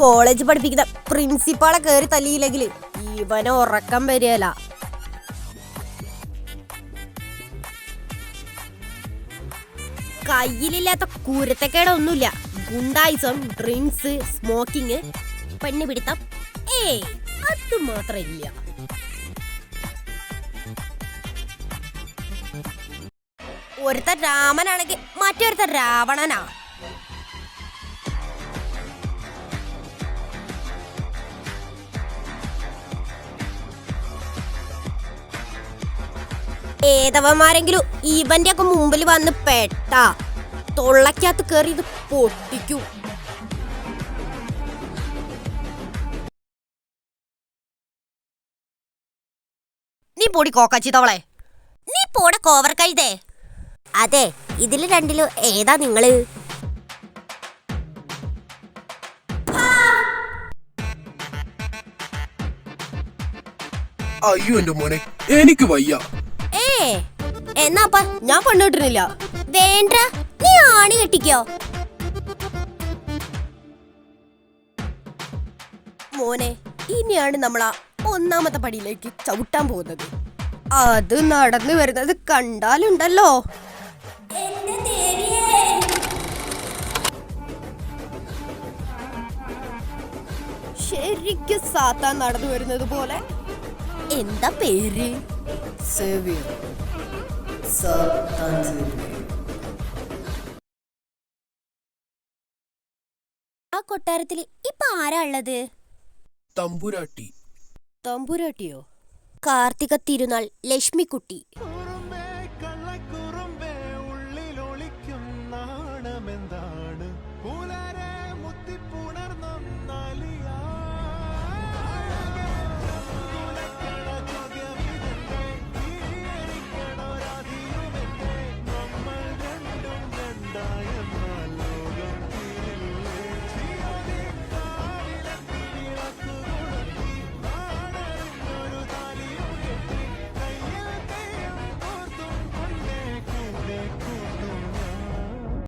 College പഠിപ്പിക്കുന്ന പ്രിൻസിപ്പാളെ കയറി തല്ലിയില്ലെങ്കിൽ ഇവനെ ഉറക്കം വരികയല്ല കയ്യിലില്ലാത്ത കുരുത്തക്കേടൊന്നുമില്ല. ഗുണ്ടായിസം ഡ്രിങ്ക്സ് സ്മോക്കിങ് പെണ്ണ് പിടുത്തം. ഏ അത് മാത്രമില്ല. ഒരുത്ത രാമനാണെങ്കിൽ മറ്റൊരുത്ത രാവണനാ. ഏതവന്മാരെങ്കിലും ഇവന്റെ ഒക്കെ മുമ്പിൽ വന്ന് പെട്ടാ. തൊള്ളക്കകത്ത് കയറി ഇത് പൊട്ടിക്കും. നീ പൊടി കോക്കാച്ചി തവളെ. നീ പോടെ കോവർ കഴുതേ. അതെ ഇതിൽ രണ്ടിലും ഏതാ നിങ്ങൾ? അയ്യോ എന്റെ മോനെ എനിക്ക് വയ്യ. ഏ എന്നാപ്പ ഞാൻ കൊണ്ടുവിട്ടിരുന്നില്ല വേണ്ട നീ ആണി കെട്ടിക്കോ. മോനെ ഇനിയാണ് നമ്മൾ ആ ഒന്നാമത്തെ പടിയിലേക്ക് ചവിട്ടാൻ പോകുന്നത്. അത് നടന്നു വരുന്നത് കണ്ടാലുണ്ടല്ലോ. ശരിക്കും സാത്താൻ നടന്നു വരുന്നത് പോലെ എന്താ പേര്? സേവിയർ സാത്താൻ സേവിയർ ആ കൊട്ടാരത്തിൽ ഇപ്പൊ ആരാ ഉള്ളത്? തമ്പുരാട്ടി. തമ്പുരാട്ടിയോ? കാർത്തിക തിരുനാൾ ലക്ഷ്മിക്കുട്ടി.